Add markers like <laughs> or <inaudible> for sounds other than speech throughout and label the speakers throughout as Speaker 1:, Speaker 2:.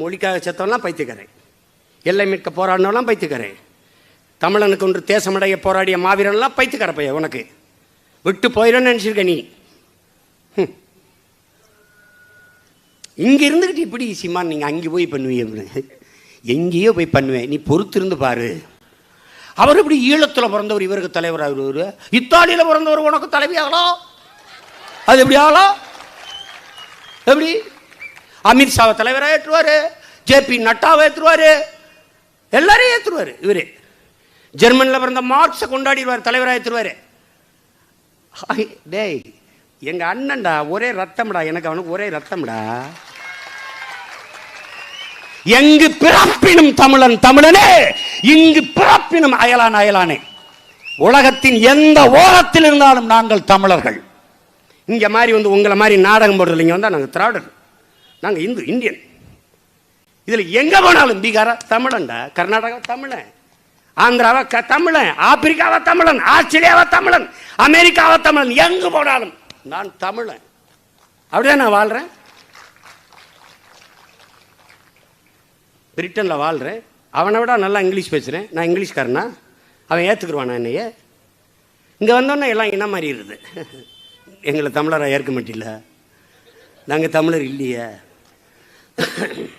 Speaker 1: மொழிக்காக செத்தவன்லாம் பைத்தியக்காரன். எல்லை மீட்க போராடினவெல்லாம் பைத்தியக்காரன். தமிழனுக்கு ஒன்று தேசமடைய போராடிய மாவீரன்லாம் பைத்தியக்கார பையன் உனக்கு. விட்டு போயிடும்னு நினச்சிருக்க நீ. இங்கே இருந்துக்கிட்டு இப்படி சீமான் நீங்கள் அங்கே போய் பண்ணுவீங்க எங்கேயோ போய் பண்ணுவேன். நீ பொறுத்திருந்து பாரு. அவர் இப்படி ஈழத்தில் பிறந்தவர் இவருக்கு தலைவர் ஒரு இத்தாலியில் பிறந்தவர் உனக்கு தலைவி ஆகலாம் அது எப்படி ஆகலாம் எப்படி? அமித்ஷாவை தலைவராக ஏற்றுவார் ஜேபி நட்டாவை ஏற்றுவார் எல்லாரையும் ஏற்றுவார் இவரு. ஜெர்மனியில் பிறந்த மார்க்ஸை கொண்டாடிடுவார் தலைவராக ஏற்றுவார். டேய் எங்கள் அண்ணன்டா ஒரே ரத்தம்டா எனக்கு அவனுக்கு ஒரே ரத்தம்டா. எங்கு பிறப்பினும் தமிழன் தமிழனே இங்கு பிறப்பினும் அயலான் அயலானே. உலகத்தின் எந்த ஓரத்தில் இருந்தாலும் நாங்கள் தமிழர்கள். இங்கே மாதிரி வந்து உங்களை மாதிரி நாடகம் போடுறது இங்க வந்தால் நாங்கள் திராவிடர் நாங்கள் இந்து இந்தியன். இதில் எங்கே போனாலும் பீகாரா தமிழன்டா. கர்நாடகா தமிழன். ஆந்திராவா க தமிழன். ஆப்பிரிக்காவா தமிழன். ஆஸ்திரேலியாவா தமிழன். அமெரிக்காவா தமிழன். எங்கு போனாலும் நான் தமிழன். அப்படிதான் நான் வாழ்கிறேன் பிரிட்டனில் வாழ்கிறேன் அவனை விட நல்லா இங்கிலீஷ் பேசுகிறேன் நான் இங்கிலீஷ்காரனா? அவன் ஏற்றுக்குருவானா என்னைய? இங்கே வந்தோன்னே எல்லாம் இனம் மாறிடுது. எங்களை தமிழராக ஏற்க மாட்டில்ல நாங்கள் தமிழர் இல்லையே. <coughs>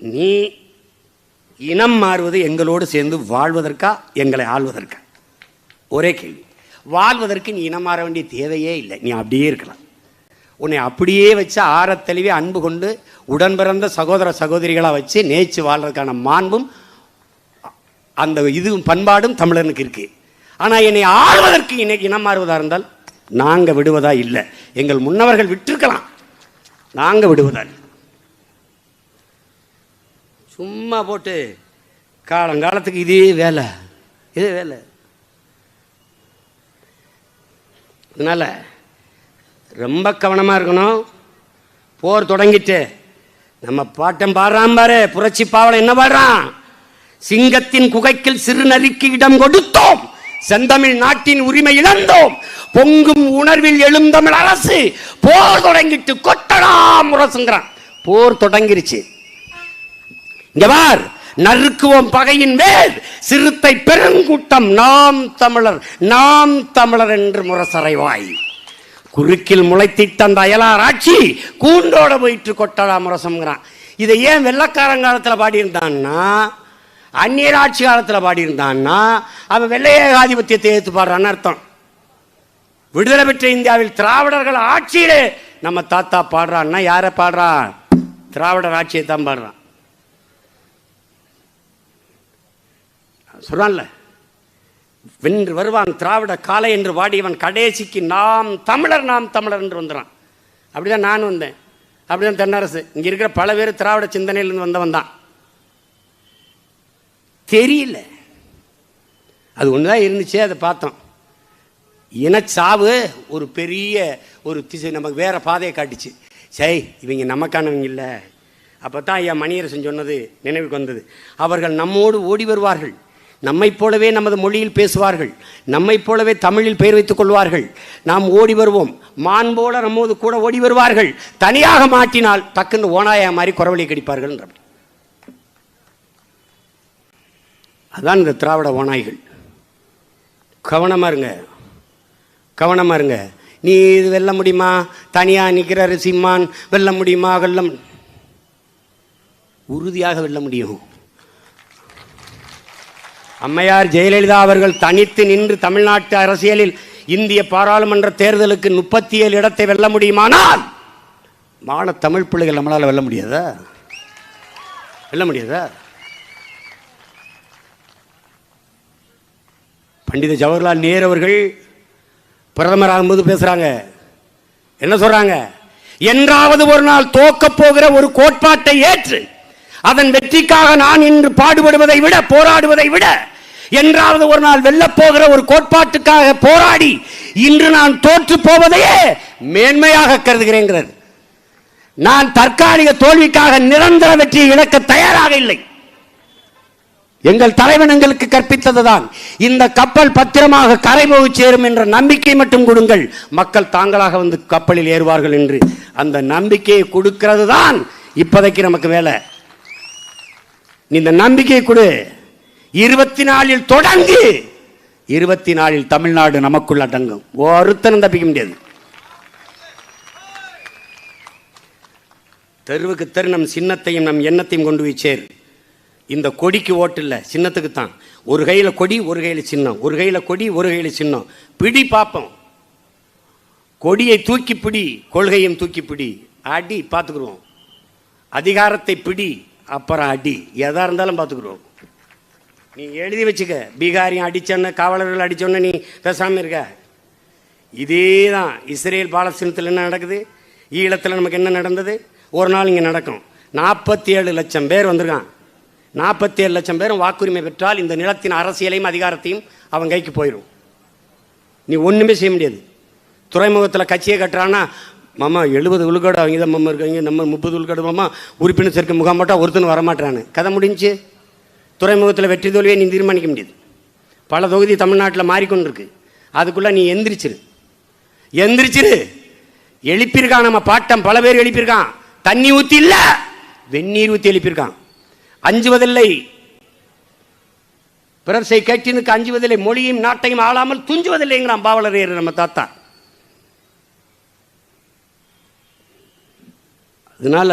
Speaker 1: நீ இனம் மாறுவது எங்களோடு சேர்ந்து வாழ்வதற்கா எங்களை ஆள்வதற்கா? ஒரே கேள்வி. வாழ்வதற்கு நீ இனம் மாற வேண்டிய தேவையே இல்லை. நீ அப்படியே இருக்கலாம். உன்னை அப்படியே வச்சு ஆறத் அன்பு கொண்டு உடன் பிறந்த சகோதர சகோதரிகளாக வச்சு நேச்சு வாழ்றதுக்கான மாண்பும் அந்த இதுவும் பண்பாடும் தமிழனுக்கு இருக்கு. ஆனால் என்னை ஆள்வதற்கு இன்னைக்கு இனம் மாறுவதாக இருந்தால் நாங்கள் விடுவதா இல்லை. எங்கள் முன்னவர்கள் விட்டிருக்கலாம். நாங்கள் விடுவதா சும்மா போட்டு காலங்காலத்துக்கு இதே வேலை. இதே வேலை. அதனால் ரொம்ப கவனமாக இருக்கணும். போர் தொடங்கிட்டு நம்ம பாட்டம் பாடுறான் பாரு. புரட்சி பாவலை என்ன பாடுறான்? சிங்கத்தின் குகைக்கில் சிறுநரிக்கு இடம் கொடுத்தோம். செந்தமிழ் நாட்டின் உரிமை இழந்தோம். பொங்கும் உணர்வில் எழுந்தமிழ் அரசு போர் தொடங்கிட்டு கொட்டலாம் முரசுங்கிறான். போர் தொடங்கிருச்சு. இங்க பார் நறுக்குவோம் பகையின் மேல் சிறுத்தை பெருங்கூட்டம் நாம் தமிழர் நாம் தமிழர் என்று முரசறைவாய். குறுக்கில் முளைத்திட்ட அந்த அயலார் ஆட்சி கூண்டோட போயிட்டு கொட்டடா முரசம்ங்கிறான் இதை ஏன் வெள்ளக்காரங்காலத்தில் பாடியிருந்தான்னா அந்நியர் ஆட்சி காலத்தில் பாடியிருந்தான்னா அவன் வெள்ளைய ஆதிபத்தியத்தை ஏற்று பாடுறான்னு அர்த்தம். விடுதலை பெற்ற இந்தியாவில் திராவிடர்கள் ஆட்சியிலே நம்ம தாத்தா பாடுறான்னா யாரை பாடுறான் திராவிடர் ஆட்சியை தான் பாடுறான். சொல்றான்ல வென்று வருவான் திராவிட காலை என்று வாடியவன் கடைசிக்கு நாம் தமிழர் நாம் தமிழர் என்று வந்துறான். அப்படிதான் நான் வந்தேன். அப்படிதான் தென்னரசு. இங்கே இருக்கிற பல பேர் திராவிட சிந்தனையிலிருந்து வந்தவன் தான். தெரியல. அது ஒன்று தான் இருந்துச்சு அதை பார்த்தோம். இனச்சாவு ஒரு பெரிய ஒரு திசை நமக்கு வேற பாதையை காட்டுச்சு. சரி இவங்க நமக்கானவங்க இல்லை. அப்போ தான் ஐயா மணியரசன் சொன்னது நினைவுக்கு வந்தது. அவர்கள் நம்மோடு ஓடி வருவார்கள். நம்மைப் போலவே நமது மொழியில் பேசுவார்கள். நம்மைப் போலவே தமிழில் பெயர் வைத்துக் கொள்வார்கள். நாம் ஓடி வருவோம். மான் போல நம்மோது கூட ஓடி வருவார்கள். தனியாக மாட்டினால் டக்குன்னு ஓனாயா மாதிரி குறவழி கடிப்பார்கள் அதுதான் இந்த திராவிட ஓநாய்கள். கவனமாக இருங்க. கவனமாக இருங்க. நீ இது வெல்ல முடியுமா? தனியாக நிற்கிற சிம்மான் வெல்ல முடியுமா? வெல்லம் உறுதியாக வெல்ல முடியும். அம்மையார் ஜெயலலிதா அவர்கள் தனித்து நின்று தமிழ்நாட்டு அரசியலில் இந்திய பாராளுமன்ற தேர்தலுக்கு முப்பத்தி ஏழு இடத்தை வெல்ல முடியுமானால் மான தமிழ் பிள்ளைகள் நம்மளால் வெல்ல முடியாதா? வெல்ல முடியாதா? பண்டித ஜவஹர்லால் நேரு அவர்கள் பிரதமர் ஆகும்போது பேசுறாங்க. என்ன சொல்றாங்க? என்றாவது ஒரு நாள் தோக்கப் போகிற ஒரு கோட்பாட்டை ஏற்று அதன் வெற்றிக்காக நான் இன்று பாடுபடுவதை விட போராடுவதை விட என்றாவது ஒரு நாள் வெல்லப் போகிற ஒரு கோட்பாட்டுக்காக போராடி இன்று நான் தோற்று போவதையே மேன்மையாக கருதுகிறேங்கிறார். நான் தற்காலிக தோல்விக்காக நிரந்தர வெற்றியை இழக்க தயாராக இல்லை. எங்கள் தலைவன் எங்களுக்கு கற்பித்ததுதான். இந்த கப்பல் பத்திரமாக கரை போய் சேரும் என்ற நம்பிக்கை மட்டும் கொடுங்கள். மக்கள் தாங்களாக வந்து கப்பலில் ஏறுவார்கள் என்று. அந்த நம்பிக்கையை கொடுக்கிறது தான் இப்போதைக்கு நமக்கு வேலை. இந்த நம்பிக்கை கொடு. இருபத்தி நாலில் தொடங்கி இருபத்தி நாலில் தமிழ்நாடு நமக்குள் அடங்கும். ஒருத்தனும் தப்பிக்க முடியாது. தெருவுக்கு தெரு நம் சின்னத்தையும் நம் எண்ணத்தையும் கொண்டு போய் சேர். இந்த கொடிக்கு ஓட்டு இல்லை சின்னத்துக்கு தான். ஒரு கையில் கொடி ஒரு கையில் சின்னம். ஒரு கையில் கொடி ஒரு கையில் சின்னம். பிடி பார்ப்போம் கொடியை தூக்கி பிடி கொள்கையும் தூக்கி பிடி. அடி பார்த்துக்குருவோம் அதிகாரத்தை பிடி அப்புறம் அடி. எதாக இருந்தாலும் பார்த்துக்குருவோம் நீ எழுதி வச்சுக்க. பீகாரியும் அடிச்சோன்னு காவலர்கள் அடிச்சோன்னு நீ பேசாமல் இருக்க. இதே தான் இஸ்ரேல் பாலஸ்தீனத்தில் என்ன நடக்குது? ஈழத்தில் நமக்கு என்ன நடந்தது? ஒரு நாள் இங்கே நடக்கும். நாற்பத்தி ஏழு லட்சம் பேர் வந்திருக்கான் நாற்பத்தி ஏழு லட்சம் பேரும் வாக்குரிமை பெற்றால் இந்த நிலத்தின் அரசியலையும் அதிகாரத்தையும் அவன் கைக்கு போயிடும் நீ ஒன்றுமே செய்ய முடியாது. துறைமுகத்தில் கட்சியை கட்டுறான்னா மாமா எழுபது விழுக்காடு அவங்க தான் மாமா இருக்காங்க நம்ம முப்பது விழுக்காடு மாமா உறுப்பினர் சேர்க்க முகாம் போட்டால் ஒருத்தன் வரமாட்டான்னு கதை முடிஞ்சு. துறைமுகத்தில் வெற்றி தோல்வியை நீ தீர்மானிக்க முடியாது. பல தொகுதி தமிழ்நாட்டில் மாறிக்கொண்டிருக்கு. அதுக்குள்ளே நீ எந்திரிச்சிரு. எந்திரிச்சிரு. எழுப்பியிருக்கான் நம்ம பாட்டம். பல பேர் எழுப்பியிருக்கான். தண்ணி ஊற்றி இல்லை வெந்நீர் ஊற்றி எழுப்பியிருக்கான். அஞ்சுவதில்லை. பிறர் செய் கேட்டினுக்கு அஞ்சுவதில்லை. மொழியும் நாட்டையும் ஆளாமல் துஞ்சுவதில்லைங்கிறான் பாவலரையர் நம்ம தாத்தா. அதனால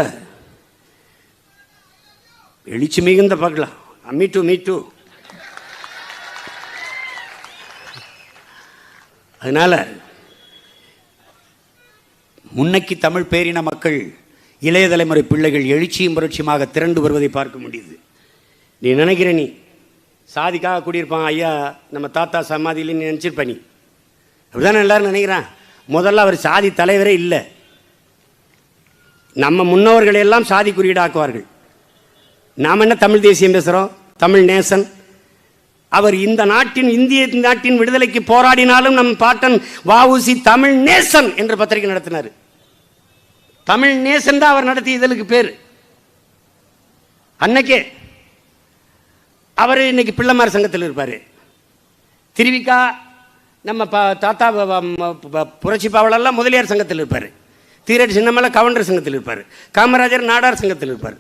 Speaker 1: எழுச்சி மிகுந்த பார்க்கலாம் மீட்டு மீட்டு அதனால முன்னைக்கு தமிழ் பேரின மக்கள் இளைய தலைமுறை பிள்ளைகள் எழுச்சியும் புரட்சியுமாக திரண்டு வருவதை பார்க்க முடியுது. நீ நினைக்கிற நீ? சாதிக்காக கூடியிருப்பான் ஐயா நம்ம தாத்தா சமாதியில் நீ நினச்சிருப்ப நீ. அப்படிதானே எல்லாரும் நினைக்கிறான்? முதல்ல அவர் சாதி தலைவரே இல்லை. நம்ம முன்னோர்களை எல்லாம் சாதி குறியீடாக்குவார்கள். நாம் என்ன தமிழ் தேசியம் பேசுகிறோம் தமிழ் நேசன். அவர் இந்த நாட்டின் இந்திய நாட்டின் விடுதலைக்கு போராடினாலும் நம் பாட்டன் வாவுசி தமிழ் நேசன் என்று பத்திரிகை நடத்தினார். தமிழ் நேசன் தான் அவர் நடத்திய இதழுக்கு பேர். அன்னைக்கே அவர் இன்னைக்கு பிள்ளைமார் சங்கத்தில் இருப்பார். திருவிக்கா நம்ம பா தாத்தா புரட்சி பாவலெல்லாம் முதலியார் சங்கத்தில் இருப்பார். தீரடி சின்னமலை கவுண்டர் சங்கத்தில் இருப்பார். காமராஜர் நாடார் சங்கத்தில் இருப்பார்.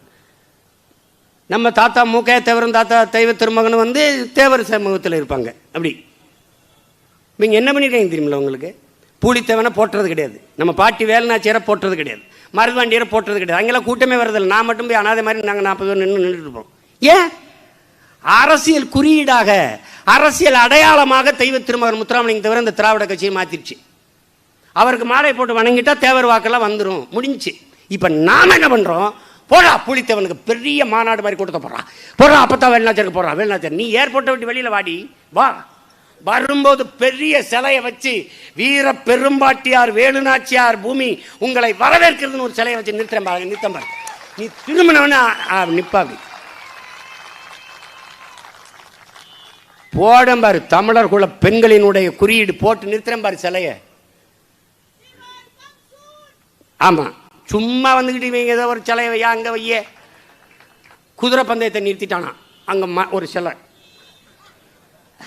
Speaker 1: நம்ம தாத்தா மூக்கைய தேவரும் தாத்தா தெய்வ திருமகனும் வந்து தேவர் சமூகத்தில் இருப்பாங்க. அப்படி. நீங்கள் என்ன பண்ணிருக்கீங்க தெரியுமில்ல உங்களுக்கு? பூலித்தேவனை போட்டுறது கிடையாது. நம்ம பாட்டி வேலுநாச்சியரை போட்டுறது கிடையாது. மருதுவாண்டியரை போட்டுறது கிடையாது. அங்கெல்லாம் கூட்டமே வரதில்லை நான் மட்டும் போய் அனாதை மாதிரி நாங்கள் நாற்பது பேர் நின்று நின்றுட்டு இருப்போம். ஏன்? அரசியல் குறியீடாக அரசியல் அடையாளமாக தெய்வ திருமகன் முத்துராமலிங்க தவிர இந்த திராவிட கட்சியை மாற்றிருச்சு அவருக்கு மாலை போட்டு வணங்கிட்டா தேவர் வாக்கெல்லாம் வந்துடும் முடிஞ்சுச்சு. இப்போ நாம் என்ன பண்ணுறோம் போடா புலித்தேவனுக்கு பெரிய மாநாடு மாதிரி கொடுத்த போடுறான் போடுறான் அப்போ தான் வெளிநாச்சருக்கு போடுறான் வெளிநாச்சர் நீ ஏர்போர்ட்டை விட்டு வெளியில் வாடி. வா. வரும்போது பெரிய சிலையை வச்சு வீர பெரும்பாட்டியார் வேலுநாச்சியார் பூமி உங்களை வரவேற்கிறதுன்னு ஒரு சிலையை வச்சு நிறுத்தம் பாருங்க நிறுத்தம் பாருங்க. நீ திருமணம்னு நிப்பாப்பி போடம் பாரு தமிழர் குல பெண்களினுடைய குறியீடு போட்டு நிறுத்துறேன் பாரு சிலையை. ஆமாம் சும்மா வந்துக்கிட்டு இவங்க ஏதோ ஒரு சிலையை வையா அங்கே வைய. குதிரை பந்தயத்தை நிறுத்திட்டானா அங்கே ம ஒரு சிலை.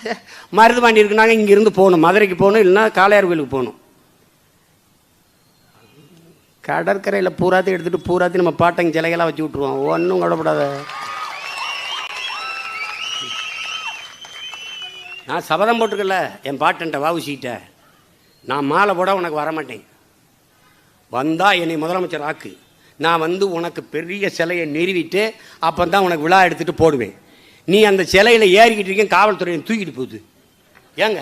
Speaker 1: <laughs> மருதுபாண்டி இருக்குனாங்க இங்கிருந்து போகணும். மதுரைக்கு போகணும் இல்லைன்னா காளையார் கோயிலுக்கு போகணும். கடற்கரையில் பூராத்தையும் எடுத்துகிட்டு பூராத்தையும் நம்ம பாட்டங்க சிலைகளாக வச்சு விட்ருவோம் ஒன்றும் கவலைப்படாத. நான் சபதம் போட்டிருக்கல என் பாட்டன்ட்ட வாவுசிக்கிட்ட நான் மாலை போட உனக்கு வரமாட்டேன். வந்தால் என்னை முதலமைச்சர் ஆக்கு. நான் வந்து உனக்கு பெரிய சிலையை நிறுவிட்டு அப்போ தான் உனக்கு விழா எடுத்துகிட்டு போடுவேன். நீ அந்த சிலையில் ஏறிக்கிட்டு இருக்கேன் காவல்துறையை தூக்கிட்டு போகுது. ஏங்க?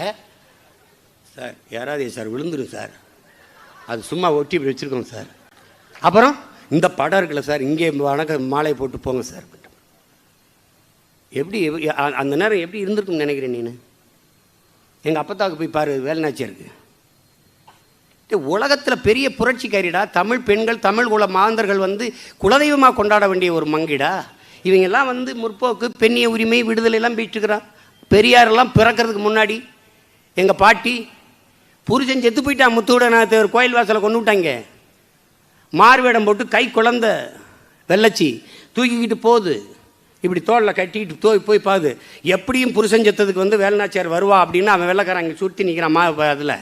Speaker 1: சார் யாராவது சார் விழுந்துரும் சார். அது சும்மா ஒட்டி இப்படி வச்சுருக்கோம் சார். அப்புறம் இந்த படம் இருக்குல்ல சார் இங்கே வணக்க மாலை போட்டு போங்க சார். எப்படி அந்த நேரம் எப்படி இருந்திருக்கும்னு நினைக்கிறேன் நீ எங்கள் அப்பத்தாவுக்கு போய் பாரு வேலுநாச்சியருக்கு உலகத்தில் பெரிய புரட்சிக்காரிடா தமிழ் பெண்கள் தமிழ் குல மாந்தர்கள் வந்து குலதெய்வமாக கொண்டாட வேண்டிய ஒரு மங்கிடா? இவங்கெல்லாம் வந்து முற்போக்கு பெண்ணிய உரிமை விடுதலையெல்லாம் போயிட்டுருக்குறான். பெரியாரெல்லாம் பிறக்கிறதுக்கு முன்னாடி எங்கள் பாட்டி புருஷன் செத்து போயிட்டான் முத்துவிட ஒரு கோயில் வாசலை கொண்டு விட்டாங்க. மார்வேடம் போட்டு கை குழந்த வெள்ளச்சி தூக்கிக்கிட்டு போகுது. இப்படி தோளில் கட்டிக்கிட்டு தோய் போய் பாது எப்படியும் புருஷன் செத்ததுக்கு வந்து வேலநாச்சியார் வருவா அப்படின்னு அவன் வெள்ளக்காரங்க சுற்றி நிற்கிறான் மா அதில்.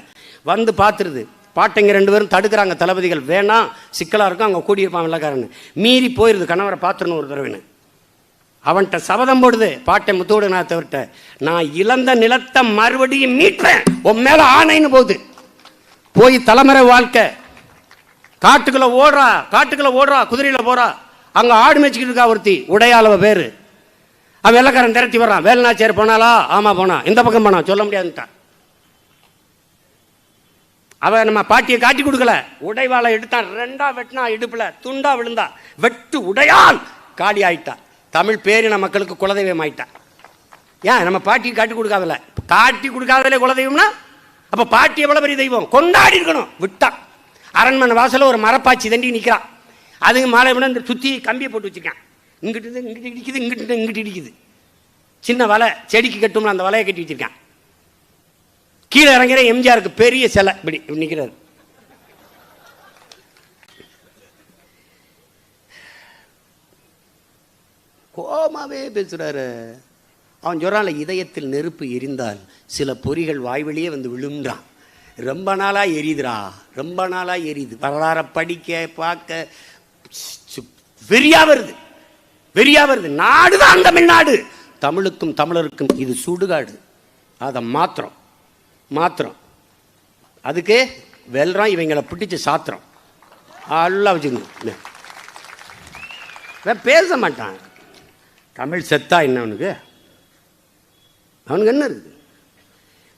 Speaker 1: வந்து பார்த்துருது பாட்டைங்க ரெண்டு பேரும் தடுக்கிறாங்க தளபதிகள். வேணாம் சிக்கலாக இருக்கும் அங்கே கூடியிருப்பான் வெள்ளக்காரன்னு மீறி போயிடுது கணவரை பார்த்துருன்னு ஒரு தடவைன்னு. அவன்கிட்ட சபதம் போடுது. பாட்டை முத்தோடு நான் தவிர்த்த நான் இழந்த நிலத்தை மறுபடியும் மீட்டுறேன் உன் மேல ஆணைன்னு போகுது. போய் தலைமுறை வாழ்க்கை. காட்டுக்குள்ள ஓடுறா காட்டுக்குள்ள ஓடுறா குதிரையில போறா. அங்க ஆடு மேய்ச்சிக்கிட்டு இருக்கா ஒருத்தி உடையாளவ பேரு. அவன் வெள்ளக்காரன் திரட்டி வர்றான். வேலுநாச்சியார் போனாலா ஆமா போனா இந்த பக்கம் போனா சொல்ல முடியாதுட்டான் அவன் நம்ம பாட்டியை காட்டி கொடுக்கல. உடைவாளை எடுத்தான். ரெண்டா வெட்டினா இடுப்புல துண்டா விழுந்தா. வெட்டு உடையால் காலி ஆயிட்டா. தமிழ் பேரின மக்களுக்கு குலதெய்வம் ஆயிட்டான் ஏன்? நம்ம பாட்டியை காட்டி கொடுக்காதல. காட்டி கொடுக்காதல குலதெய்வம்னா அப்ப பாட்டி எவ்வளவு பெரிய தெய்வம்? கொண்டாடி இருக்கணும். விட்டான் அரண்மனை வாசலில் ஒரு மரப்பாச்சி தண்டி நிற்கிறான் அதுக்கு மாலை விட இந்த சுத்தி கம்பியை போட்டு வச்சிருக்கான். இங்கிட்டு இங்கிட்டு இடிக்குது இங்கிட்டு இங்கிட்டு இடிக்குது. சின்ன வலை செடிக்கு கட்டும்ல அந்த வலையை கட்டி வச்சிருக்கான். கீழே இறங்குற எம்ஜிஆருக்கு பெரிய சிலை. இப்படி இப்படி நிற்கிறாரு கோமாவே பேசுகிறாரு அவன் சொல்கிறான்ல இதயத்தில் நெருப்பு எரிந்தால் சில பொறிகள் வாய்வழியே வந்து விழும்ன்றான் ரொம்ப நாளா எரியுதுடா ரொம்ப நாளா எரியுது. வரலாறை படிக்க பார்க்க சு- வெறியா வருது. வெறியா வருது. நாடுதான் தமிழ்நாடு. தமிழுக்கும் தமிழருக்கும் இது சுடுகாடு. அதை மாத்திரம் மாத்திரம். அதுக்கு வெல்றான் இவங்களை பிடிச்சு சாத்திரம் எல்லாம் வச்சுக்கணும். பேச மாட்டான். தமிழ் செத்தா என்ன அவனுக்கு? அவனுக்கு என்ன இருக்குது?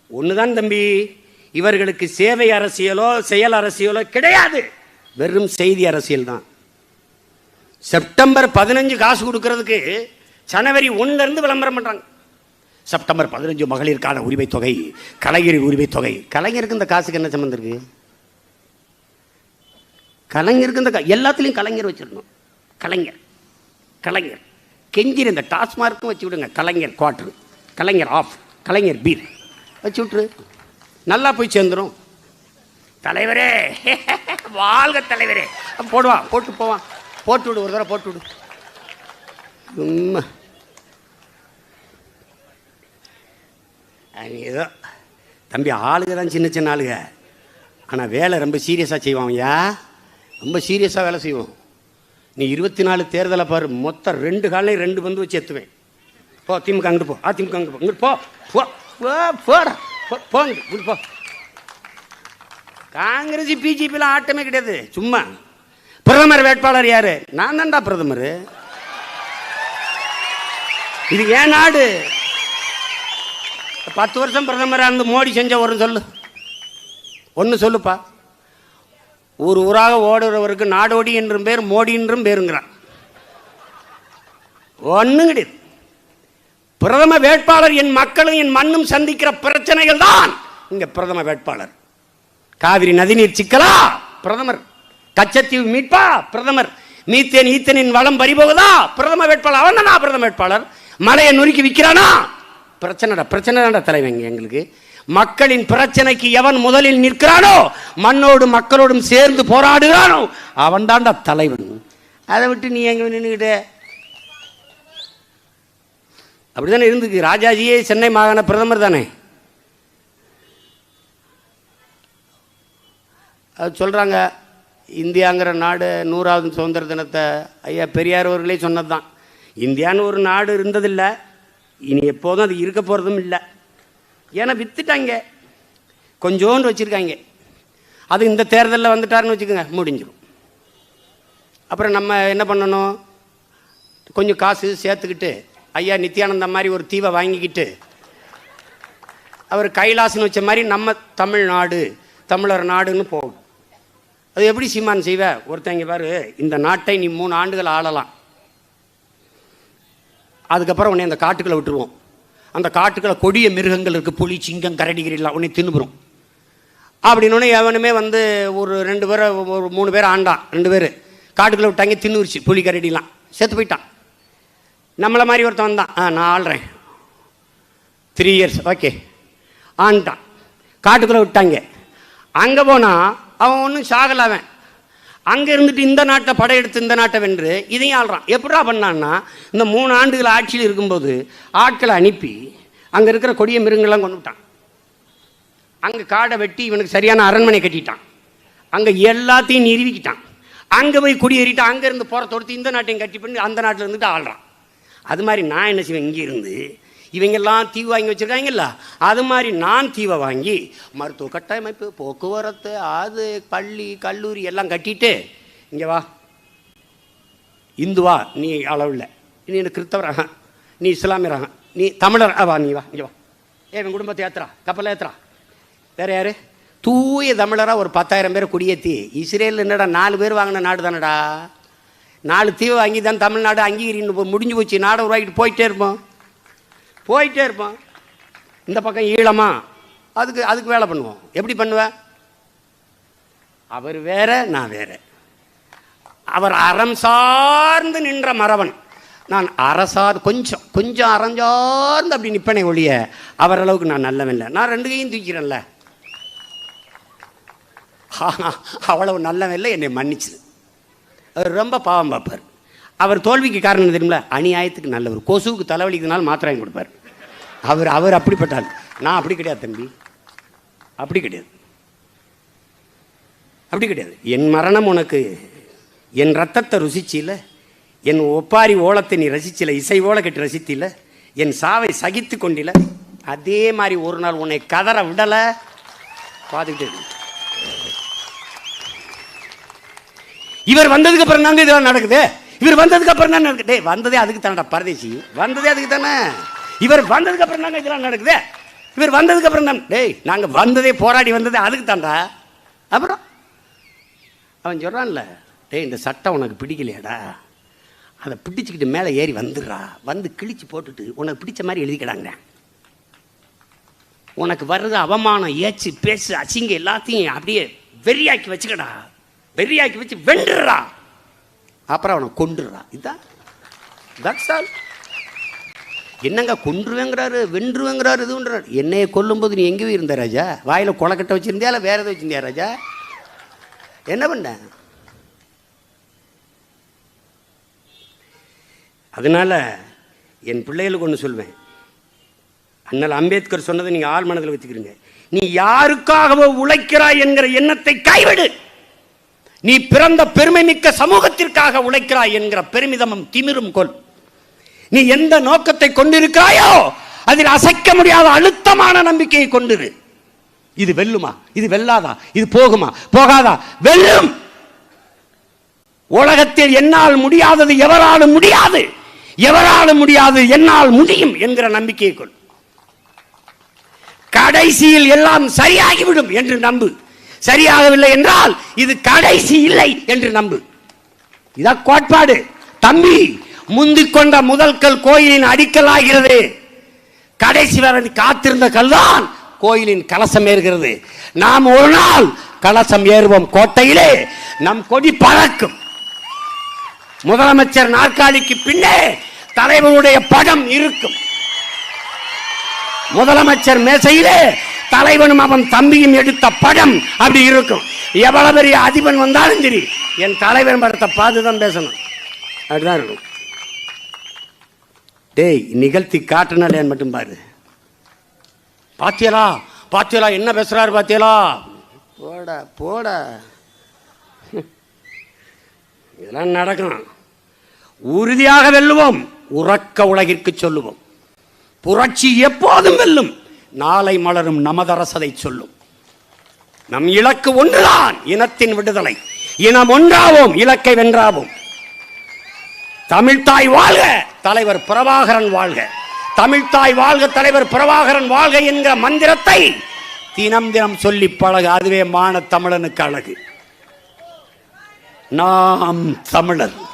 Speaker 1: ஒன்று தான் தம்பி இவர்களுக்கு சேவை அரசியலோ செயல் அரசியலோ கிடையாது. வெறும் செய்தி அரசியல் தான். செப்டம்பர் பதினஞ்சு காசு கொடுக்கறதுக்கு ஜனவரி ஒண்ணுல இருந்து விளம்பரம் பண்ணுறாங்க செப்டம்பர் பதினஞ்சு மகளிருக்கான உரிமை தொகை கலைஞர் உரிமை தொகை. கலைஞருக்கு இந்த காசுக்கு என்ன சம்மந்தம் இருக்கு? கலைஞருக்கு இந்த கா- எல்லாத்துலேயும் கலைஞர் வச்சிடணும் கலைஞர். கலைஞர். கெஞ்சிரு இந்த டாஸ்மார்க்கும் வச்சு விடுங்க. Kalaignar quarter Kalaignar half Kalaignar beer வச்சு விட்ரு நல்லா போய் சேர்ந்துரும். தலைவரே <laughs> வாழ்க தலைவரே. போடுவான் போட்டு போவான் போட்டு விடு ஒரு தடவை போட்டு விடு. ஏதோ தம்பி ஆளுக தான் சின்ன சின்ன ஆளுக ஆனால் வேலை ரொம்ப சீரியஸாக செய்வான் ஐயா. ரொம்ப சீரியஸாக வேலை செய்வோம் நீ இருபத்தி நாலு தேர்தலை பாரு மொத்தம் ரெண்டு காலையும் ரெண்டு பந்து வச்சு எத்துவேன் போ திமுக அங்கிட்டு போ. அதிமுக அங்கிட்டு போ. இங்கிட்டு போ. போ போடா. போ போங்க இங்கிட்டு போ. காங்கிரஸ் பிஜேபிலாம் ஆட்டமே கிடையாது. சும்மா. பிரதமர் வேட்பாளர் யாரு? நான் தான்டா பிரதமர். இது ஏன் நாடு? பத்து வருஷம் பிரதமராக இருந்து மோடி செஞ்ச ஒரு சொல்லு. ஒன்று சொல்லுப்பா. ஒரு ஊராக ஓடுறவருக்கு நாடோடி என்றும் பேர் மோடி என்றும் பேருங்கிறான். ஒன்றும் கிடையாது. பிரதம வேட்பாளர் என் மக்களும் என் மண்ணும் சந்திக்கிற பிரச்சனைகள் தான் இங்க பிரதம வேட்பாளர். காவிரி நதிநீர் சிக்கலா? பிரதமர். கச்சத்தீவு மீட்பா? பிரதமர். மீத்தேன் ஈத்தனின் வளம் பறிபோகுதா? பிரதம வேட்பாளர். அவன் தானா பிரதம வேட்பாளர்? மலையை நொறுக்கி விற்கிறானா? பிரச்சனைடா பிரச்சனைடா தலைவங்க எங்களுக்கு. மக்களின் பிரச்சனைக்கு எவன் முதலில் நிற்கிறானோ மண்ணோடு மக்களோடும் சேர்ந்து போராடுகிறானோ அவன் தான்டா தலைவன். அதை விட்டு நீ எங்க நின்றுக்கிட்டு அப்படிதானே இருந்துக்கு. ராஜாஜியே சென்னை மாகாண பிரதமர் தானே. அது சொல்கிறாங்க இந்தியாங்கிற நாடு நூறாவது சுதந்திர தினத்தை ஐயா பெரியார் அவர்களே சொன்னது தான் இந்தியான்னு ஒரு நாடு இருந்ததில்லை இனி எப்போதும் அது இருக்க போகிறதும் இல்லை. ஏன்னா வித்துட்டாங்க. கொஞ்சோண்டு வச்சுருக்காங்க. அது இந்த தேர்தலில் வந்துட்டாருன்னு வச்சுக்கோங்க முடிஞ்சிடும் அப்புறம் நம்ம என்ன பண்ணணும்? கொஞ்சம் காசு சேர்த்துக்கிட்டு ஐயா நித்யானந்தம் மாதிரி ஒரு தீவை வாங்கிக்கிட்டு அவர் கைலாசன்னு வச்ச மாதிரி நம்ம தமிழ்நாடு தமிழர் நாடுன்னு போகும். அது எப்படி சீமான் செய்வ? ஒருத்தங்க பாரு இந்த நாட்டை நீ மூணு ஆண்டுகள் ஆளலாம். அதுக்கப்புறம் உன்னை அந்த காட்டுக்குள்ள விட்டுருவோம். அந்த காட்டுக்களை கொடிய மிருகங்கள் இருக்குது புலி சிங்கம் கரடிகிரிலாம் உன்னை தின்னுபுறோம் அப்படின்னோடனே எவனுமே வந்து ஒரு ரெண்டு பேரை ஒரு மூணு பேர் ஆண்டான். ரெண்டு பேர். காட்டுக்குள்ளே விட்டாங்க தின்னுருச்சு புலி கரடிலாம். செத்து போயிட்டான். நம்மளை மாதிரி ஒருத்தன் வந்தான். ஆ நான் ஆள்றேன். த்ரீ இயர்ஸ் ஓகே ஆண்டான். காட்டுக்குள்ளே விட்டாங்க. அங்கே போனால் அவன் ஒன்றும் சாகலாவன் அங்கே இருந்துட்டு இந்த நாட்டை படையெடுத்து இந்த நாட்டை வென்று இதையும் ஆள்றான். எப்படா பண்ணான்னா இந்த மூணு ஆண்டுகள் ஆட்சியில் இருக்கும்போது ஆட்களை அனுப்பி அங்கே இருக்கிற கொடிய மிருங்கெல்லாம் கொண்டு விட்டான். அங்கே காடை வெட்டி இவனுக்கு சரியான அரண்மனை கட்டிட்டான். அங்கே எல்லாத்தையும் நிறுவிக்கிட்டான். அங்கே போய் குடியேறிட்டு அங்கேருந்து போகிற தொடுத்து இந்த நாட்டையும் கட்டி பண்ணி அந்த நாட்டில் இருந்துட்டு ஆள்றான். அது மாதிரி நான் என்ன செய்வேன்? இங்கே இருந்து இவங்கெல்லாம் தீவு வாங்கி வச்சுருக்காங்கல்ல? அது மாதிரி நான் தீவை வாங்கி மருத்துவ கட்டமைப்பு போக்குவரத்து அது பள்ளி கல்லூரி எல்லாம் கட்டிட்டு இங்கே வா. இந்துவா நீ அளவில். நீ எனக்கு கிறிஸ்தவராக நீ இஸ்லாமியராக நீ தமிழர் ஆ, வா நீ வா இங்கே வா. ஏ என் குடும்பத்தை ஏத்துறா கப்பலை ஏத்துறா. வேறு யார்? தூய தமிழராக ஒரு பத்தாயிரம் பேர் குடியேற்றி இஸ்ரேல் என்னடா நாலு பேர் வாங்கின நாடு தானடா? நாலு தீவை வாங்கி தான் தமிழ்நாடு அங்கீகரின்னு முடிஞ்சு போச்சு. நாடை உருவாக்கிட்டு போயிட்டே இருப்போம். போயிட்டே இருப்போம் இந்த பக்கம் ஈழமா? அதுக்கு அதுக்கு வேலை பண்ணுவோம். எப்படி பண்ணுவேன் அவர் வேற நான் வேற. அவர் அறம் சார்ந்து நின்ற மறவன் நான் அரசார் கொஞ்சம் கொஞ்சம் அறஞ்சார்ந்து அப்படி நிற்பனை ஒழிய அவர் அளவுக்கு நான் நல்லவன் இல்லை. நான் ரெண்டு கையும் தூக்கிறேன்ல. அவ்வளவு நல்லவன் இல்லை என்னை மன்னிச்சு அவர் ரொம்ப பாவம் பார்ப்பார். அவர் தோல்விக்கு காரணம் என்ன தெரியுமில அநியாயத்துக்கு நல்லவர். கொசுவுக்கு தலைவலிக்குனால மாத்திரை வாங்கி கொடுப்பார். அவர் அவர் அப்படிப்பட்டால் நான் அப்படி கிடையாது தம்பி. அப்படி கிடையாது. அப்படி கிடையாது. என் மரணம் உனக்கு என் ரத்தத்தை ருசிச்சில என் ஒப்பாரி ஓலத்தை நீ ரசிச்சில இசை ஓல கட்டி ரசித்தில என் சாவை சகித்து கொண்டில அதே மாதிரி ஒரு நாள் உன்னை கதற விடல. பார்த்துக்கிட்டே இவர் வந்ததுக்கு அப்புறம் தாங்க இதெல்லாம் நடக்குது. இவர் வந்ததுக்கு அப்புறம் தான் நடக்குது. டேய் வந்ததே அதுக்கு தானடா பரதேசி. வந்ததே அதுக்கு தானே. இவர் வந்ததுக்கு அப்புறம் தாங்க இதெல்லாம் நடக்குது. இவர் வந்ததுக்கு அப்புறம் தான் டேய் நாங்கள் வந்ததே போராடி வந்ததே அதுக்கு தான்டா. அப்புறம் அவன் சொல்கிறான்ல டேய் இந்த சட்டம் உனக்கு பிடிக்கலையாடா. அதை பிடிச்சிக்கிட்டு மேலே ஏறி வந்துடுறா. வந்து கிழிச்சு போட்டுட்டு உனக்கு பிடிச்ச மாதிரி எழுதிக்கிறாங்க உனக்கு வர்றது அவமானம் ஏச்சு பேச்சு அசிங்க எல்லாத்தையும் அப்படியே வெறியாக்கி வச்சுக்கடா. வெறியாக்கி வச்சு வெண்டுடுறா அப்புறம் அவனை கொண்டுடுறான் இதுதான் தட்ஸ் ஆல் என்னங்க கொன்றுவேங்கிறாரு வென்றுவேங்கிறாரு இதுன்றாரு என்னையை கொல்லும்போது நீ எங்கேயும் இருந்த ராஜா? வாயில் கொலக்கட்டை வச்சுருந்தியா இல்லை வேற எதை வச்சிருந்தியா ராஜா? என்ன பண்ண? அதனால் என் பிள்ளைகளுக்கு ஒன்று சொல்வேன். அண்ணல் அம்பேத்கர் சொன்னதை நீங்க ஆள் மனதில் வச்சுக்கிறீங்க. நீ யாருக்காகவோ உழைக்கிறாய் என்கிற எண்ணத்தை கைவிடு! நீ பிறந்த பெருமை மிக்க சமூகத்திற்காக உழைக்கிறாய் என்கிற பெருமிதமும் திமிரும் கொள். நீ எந்த நோக்கத்தை கொண்டிருக்கிறாயோ அதில் அசைக்க முடியாத அழுத்தமான நம்பிக்கையை கொண்டிரு. இது வெல்லுமா? இது வெல்லாதா? இது போகுமா? போகாதா? வெல்லும்! உலகத்தில் என்னால் முடியாதது எவராலும் முடியாது. எவராலும் முடியாது என்னால் முடியும் என்கிற நம்பிக்கையை கொள். கடைசியில் எல்லாம் சரியாகிவிடும் என்று நம்பு. சரியாகவில்லை என்றால் இது கடைசி இல்லை என்று நம்பு. இதான் கோட்பாடு. தம்பி முந்திக் கொண்ட முதல் கல் கோயிலின் அடிக்கல் ஆகிறது கடைசி வரை காத்திருந்த கல்தான் கோயிலின் கலசம் ஏறுகிறது. நாம் ஒரு நாள் கலசம் ஏறுவோம் கோட்டையிலே. நம் கொடி பறக்கும். முதலமைச்சர் நாற்காலிக்கு பின்னே தலைவருடைய படம் இருக்கும். முதலமைச்சர் மேசையிலே தலைவனும் அவன் தம்பியும் எடுத்த படம் அப்படி இருக்கும். எவ்வளவு பெரிய அதிபன் வந்தாலும் சரி என் தலைவன் படத்தை பார்த்து தான் பேசணும். அப்படிதான் இருக்கும். டேய் நிகழ்த்தி காட்டுனாலே மட்டும் பாரு. பாத்தியலா? பாத்தியலா என்ன பேசுறாரு பாத்தியலா? போடா போடா. இதெல்லாம் நடக்கும். உறுதியாக வெல்லுவோம் உறக்க உலகிற்கு சொல்லுவோம். புரட்சி எப்போதும் வெல்லும். நாளை மலரும் நமதரசதை சொல்லும். நம் இலக்கு ஒன்றுதான் இனத்தின் விடுதலை. இனம் ஒன்றாவோம் இலக்கை வென்றாவோம். தமிழ்தாய் வாழ்க தலைவர் பிரபாகரன் வாழ்க. தமிழ்தாய் வாழ்க தலைவர் பிரபாகரன் வாழ்க என்கிற மந்திரத்தை தினம் தினம் சொல்லி பழக. அதுவே மான தமிழனுக்கு அழகு. நாம் தமிழர்.